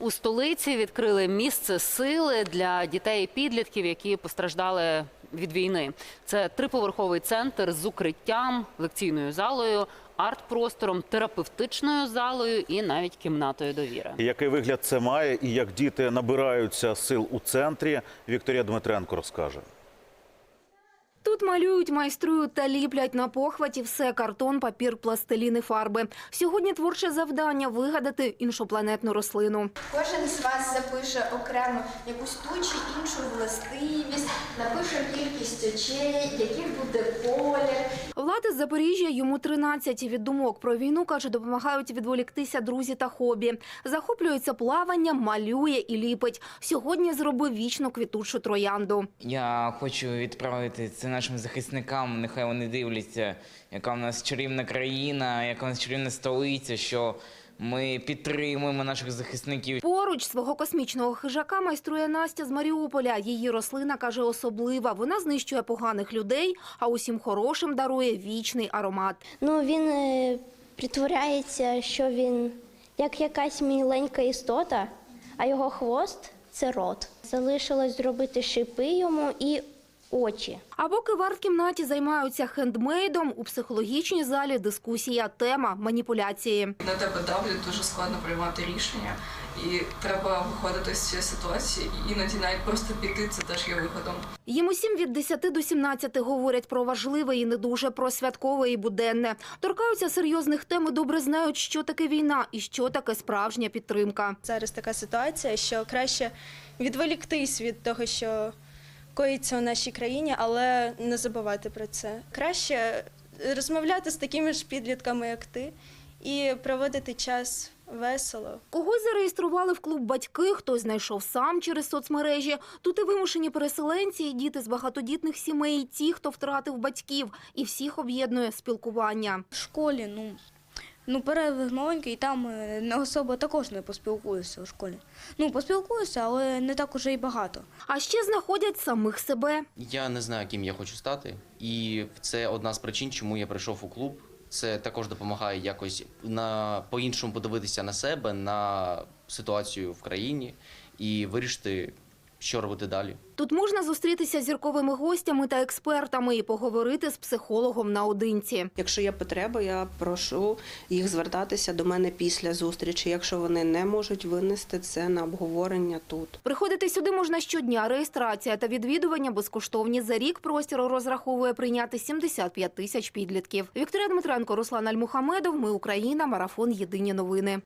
У столиці відкрили місце сили для дітей і підлітків, які постраждали від війни. Це триповерховий центр з укриттям, лекційною залою, арт-простором, терапевтичною залою і навіть кімнатою довіри. Який вигляд це має і як діти набираються сил у центрі, Вікторія Дмитренко розкаже. Тут малюють, майструють та ліплять на похваті все картон, папір, пластиліни, фарби. Сьогодні творче завдання вигадати іншопланетну рослину. Кожен з вас запише окремо якусь ту чи іншу властивість, напише кількість очей, яких буде колір. Влада з Запоріжжя йому 13 від думок про війну каже, допомагають відволіктися друзі та хобі. Захоплюється плаванням, малює і ліпить. Сьогодні зробив вічно квітучу троянду. Я хочу відправити це нашим захисникам. Нехай вони дивляться, яка в нас чарівна країна, яка в нас чарівна столиця, що ми підтримуємо наших захисників. Поруч свого космічного хижака майструє Настя з Маріуполя. Її рослина каже особлива. Вона знищує поганих людей, а усім хорошим дарує вічний аромат. Ну, він е, притворяється, що він як якась міленька істота, а його хвост це рот. Залишилось зробити шипи йому і очі. А поки в арт-кімнаті займаються хендмейдом, у психологічній залі дискусія тема маніпуляції. На тебе давлять дуже складно приймати рішення, і треба виходити з цієї ситуації. І іноді навіть просто піти це теж є виходом. Їм усім від 10 до 17 говорять про важливе і не дуже про святкове і буденне. Торкаються серйозних тем і добре знають, що таке війна і що таке справжня підтримка. зараз така ситуація, що краще відволіктись від того, що коїться у нашій країні, але не забувати про це. Краще розмовляти з такими ж підлітками, як ти, і проводити час весело. Когось зареєстрували в клуб батьки, хтось знайшов сам через соцмережі. Тут і вимушені переселенці, і діти з багатодітних сімей, і ті, хто втратив батьків, і всіх об'єднує спілкування. В школі, ну, ну перерив маленький, і там е, не особо також не поспілкуюся у школі. Ну, поспілкуюся, але не так уже й багато. А ще знаходять самих себе. Я не знаю, ким я хочу стати, і це одна з причин, чому я прийшов у клуб. Це також допомагає якось на по-іншому подивитися на себе, на ситуацію в країні і вирішити, що робити далі. Тут можна зустрітися з зірковими гостями та експертами і поговорити з психологом наодинці. Якщо є потреба, я прошу їх звертатися до мене після зустрічі. Якщо вони не можуть винести це на обговорення тут. Приходити сюди можна щодня. Реєстрація та відвідування безкоштовні. За рік простір розраховує прийняти 75 тисяч підлітків. Вікторія Дмитренко, Руслан Альмухамедов. Ми Україна. Марафон. Єдині новини.